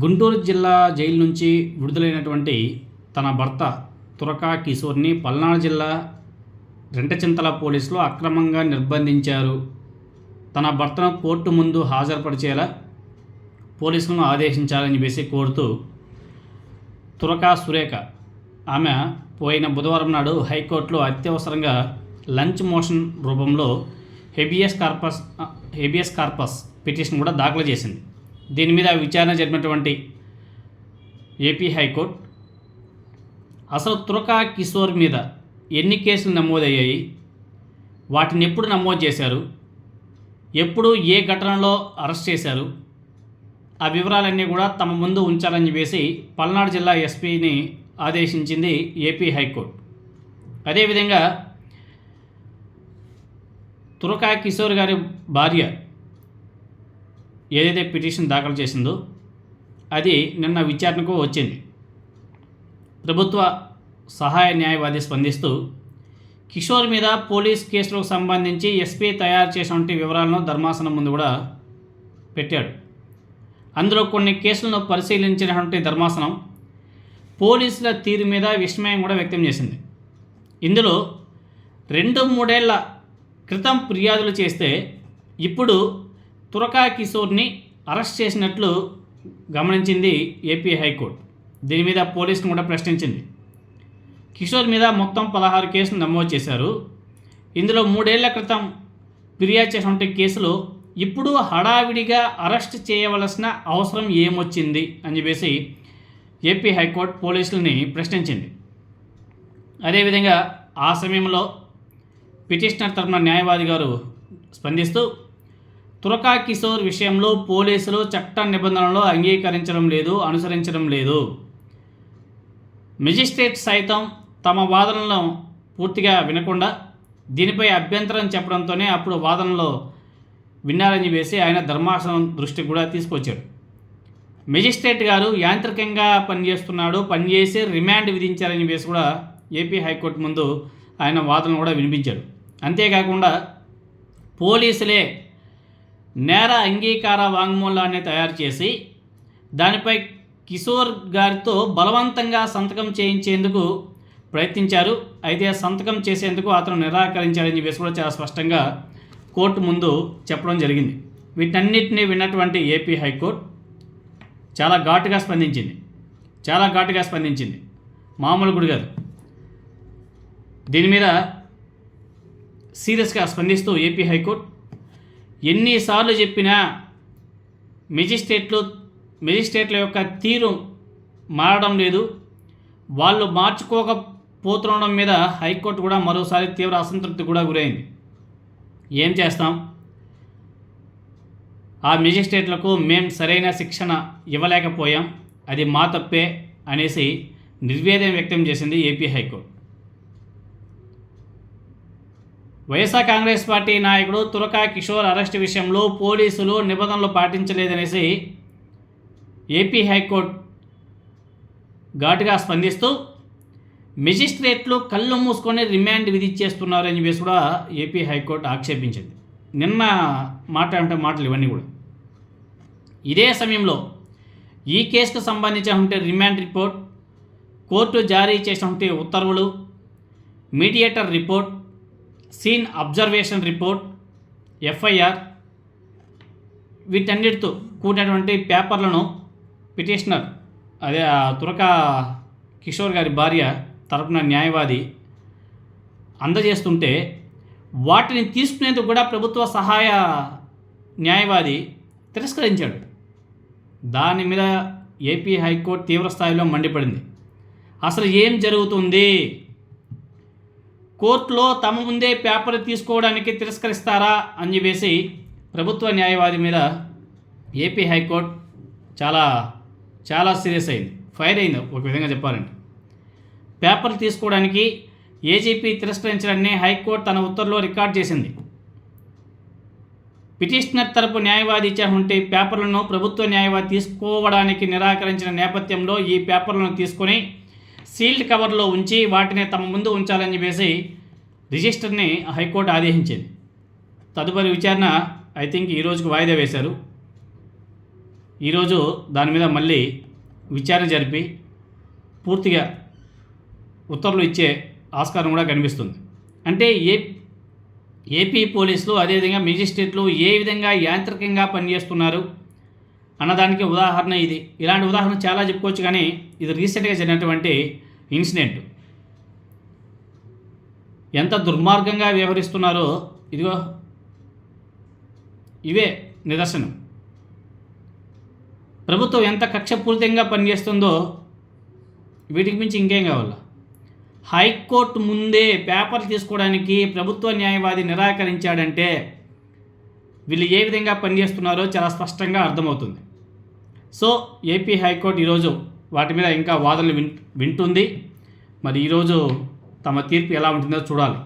గుంటూరు జిల్లా జైలు నుంచి విడుదలైనటువంటి తన భర్త తురకా కిషోర్ని పల్నాడు జిల్లా రెంటచింతల పోలీసులు అక్రమంగా నిర్బంధించారు. తన భర్తను కోర్టు ముందు హాజరుపరిచేలా పోలీసులను ఆదేశించాలని చెప్పేసి కోరుతూ తురకా సురేఖ ఆమె పోయిన బుధవారం నాడు హైకోర్టులో అత్యవసరంగా లంచ్ మోషన్ రూపంలో habeas corpus habeas corpus petition కూడా దాఖలు చేసింది. దీని మీద విచారణ జరిపినటువంటి ఏపీ హైకోర్టు అసలు తురకా కిషోర్ మీద ఎన్ని కేసులు నమోదయ్యాయి? వాటిని ఎప్పుడు నమోదు చేశారు? ఎప్పుడు ఏ ఘటనలో అరెస్ట్ చేశారు? ఆ వివరాలన్నీ కూడా తమ ముందు ఉంచాలని చెప్పేసి పల్నాడు జిల్లా ఎస్పీని ఆదేశించింది ఏపీ హైకోర్టు. అదేవిధంగా తురకా కిషోర్ గారి భార్య ఏదైతే పిటిషన్ దాఖలు చేసిందో అది నిన్న విచారణకు వచ్చింది. ప్రభుత్వ సహాయ న్యాయవాది స్పందిస్తూ కిషోర్ మీద పోలీస్ కేసులకు సంబంధించి ఎస్పీ తయారు చేసినటువంటి వివరాలను ధర్మాసనం ముందు కూడా పెట్టాడు. అందులో కొన్ని కేసులను పరిశీలించినటువంటి ధర్మాసనం పోలీసుల తీరు మీద విస్మయం కూడా వ్యక్తం చేసింది. ఇందులో రెండు మూడేళ్ళ క్రితం ఫిర్యాదులు చేస్తే ఇప్పుడు తురకా కిషోర్ని అరెస్ట్ చేసినట్లు గమనించింది ఏపీ హైకోర్టు. దీని మీద పోలీసును కూడా ప్రశ్నించింది. కిషోర్ మీద మొత్తం పదహారు కేసులు నమోదు చేశారు. ఇందులో మూడేళ్ళ క్రితం ఫిర్యాదు చేసినటువంటి కేసులు ఇప్పుడు హడావిడిగా అరెస్ట్ చేయవలసిన అవసరం ఏమొచ్చింది అని చెప్పేసి ఏపీ హైకోర్టు పోలీసులని ప్రశ్నించింది. అదేవిధంగా ఆ సమయంలో పిటిషనర్ తరపున న్యాయవాది గారు స్పందిస్తూ తురకా కిషోర్ విషయంలో పోలీసులు చట్ట నిబంధనలు అంగీకరించడం లేదు అనుసరించడం లేదు. మెజిస్ట్రేట్ సైతం తమ వాదనలను పూర్తిగా వినకుండా దీనిపై అభ్యంతరం చెప్పడంతోనే అప్పుడు వాదనలో విన్నారని వేసి ఆయన ధర్మాసనం దృష్టికి కూడా తీసుకొచ్చాడు. మెజిస్ట్రేట్ గారు యాంత్రికంగా పనిచేస్తున్నాడు పనిచేసి రిమాండ్ విధించారని వేసి కూడా ఏపీ హైకోర్టు ముందు ఆయన వాదనలు కూడా వినిపించాడు అంతేకాకుండా పోలీసులే నేర అంగీకార వాంగ్మూలాన్ని తయారు చేసి దానిపై కిషోర్ గారితో బలవంతంగా సంతకం చేయించేందుకు ప్రయత్నించారు. అయితే సంతకం చేసేందుకు అతను నిరాకరించాడని చెప్పేసి కూడా చాలా స్పష్టంగా కోర్టు ముందు చెప్పడం జరిగింది. వీటన్నిటిని విన్నటువంటి ఏపీ హైకోర్టు చాలా ఘాటుగా స్పందించింది. చాలా ఘాటుగా స్పందించింది. మామూలు గుడి కాదు. దీని మీద సీరియస్గా స్పందిస్తూ ఏపీ హైకోర్టు ఎన్నిసార్లు చెప్పినా మెజిస్ట్రేట్లు మెజిస్ట్రేట్ల యొక్క తీరు మారడం లేదు. వాళ్ళు మార్చుకోకపోతుండడం మీద హైకోర్టు కూడా మరోసారి తీవ్ర అసంతృప్తి కూడా గురైంది. ఏం చేస్తాం? ఆ మెజిస్ట్రేట్లకు మేం సరైన శిక్షణ ఇవ్వలేకపోయాం. అది మా తప్పే అనేసి నిర్వేదం వ్యక్తం చేసింది AP high court. YSR Congress party నాయకుడు తురకా కిషోర్ అరెస్ట్ విషయంలో పోలీసులు నిబంధనలు పాటించలేదనేసి ఏపీ హైకోర్టు ఘాటుగా స్పందిస్తూ మెజిస్ట్రేట్లు కళ్ళు మూసుకొని రిమాండ్ విధించేస్తున్నారు చెప్పేసి కూడా ఏపీ హైకోర్టు ఆక్షేపించింది. నిన్న మాట్లాడే మాటలు ఇవన్నీ కూడా. ఇదే సమయంలో ఈ కేసుకు సంబంధించినటువంటి రిమాండ్ రిపోర్ట్ కోర్టు జారీ చేసినటువంటి ఉత్తర్వులు mediator report scene observation report FIR వీటన్నిటితో కూడినటువంటి పేపర్లను పిటిషనర్ అదే తురక కిషోర్ గారి భార్య తరపున న్యాయవాది అందజేస్తుంటే వాటిని తీసుకునేందుకు కూడా ప్రభుత్వ సహాయ న్యాయవాది తిరస్కరించాడు. దాని మీద ఏపీ హైకోర్టు తీవ్ర స్థాయిలో మండిపడింది. అసలు ఏం జరుగుతుంది? కోర్టులో తమ ముందే పేపర్ తీసుకోవడానికి తిరస్కరిస్తారా అని చెప్పేసి ప్రభుత్వ న్యాయవాది మీద ఏపీ హైకోర్టు చాలా చాలా సీరియస్ అయింది. ఫైర్ అయింది. ఒక విధంగా చెప్పాలంటే పేపర్ తీసుకోవడానికి ఏజీపీ తిరస్కరించడాన్ని హైకోర్టు తన ఉత్తర్వులో రికార్డ్ చేసింది. పిటిషనర్ తరపు న్యాయవాది ఇచ్చినటువంటి పేపర్లను ప్రభుత్వ న్యాయవాది తీసుకోవడానికి నిరాకరించిన నేపథ్యంలో ఈ పేపర్లను తీసుకొని సీల్డ్ కవర్లో ఉంచి వాటిని తమ ముందు ఉంచాలని చెప్పేసి రిజిస్టర్ని హైకోర్టు ఆదేశించింది. తదుపరి విచారణ ఐ థింక్ ఈ రోజుకు వాయిదా వేశారు. ఈరోజు దాని మీద మళ్ళీ విచారణ జరిపి పూర్తిగా ఉత్తర్వులు ఇచ్చే ఆస్కారం కూడా కనిపిస్తుంది. అంటే ఏ ఏపీ పోలీసులు అదేవిధంగా మెజిస్ట్రేట్లు ఏ విధంగా యాంత్రికంగా పనిచేస్తున్నారు? అన్నదానికి ఉదాహరణ ఇది. ఇలాంటి ఉదాహరణ చాలా చెప్పుకోవచ్చు కానీ ఇది రీసెంట్గా జరిగినటువంటి ఇన్సిడెంట్. ఎంత దుర్మార్గంగా వ్యవహరిస్తున్నారో ఇదిగో. ఇవే నిదర్శనం. ప్రభుత్వం ఎంత కక్షపూరితంగా పనిచేస్తుందో వీటికి మించి ఇంకేం కావాలా? హైకోర్టు ముందే పేపర్ తీసుకోవడానికి ప్రభుత్వ న్యాయవాది నిరాకరించాడంటే వీళ్ళు ఏ విధంగా పనిచేస్తున్నారో చాలా స్పష్టంగా అర్థమవుతుంది. సో ఏపీ హైకోర్టు ఈరోజు వాటి మీద ఇంకా వాదనలు వింటుంది. మరి ఈరోజు తమ తీర్పు ఎలా ఉంటుందో చూడాలి.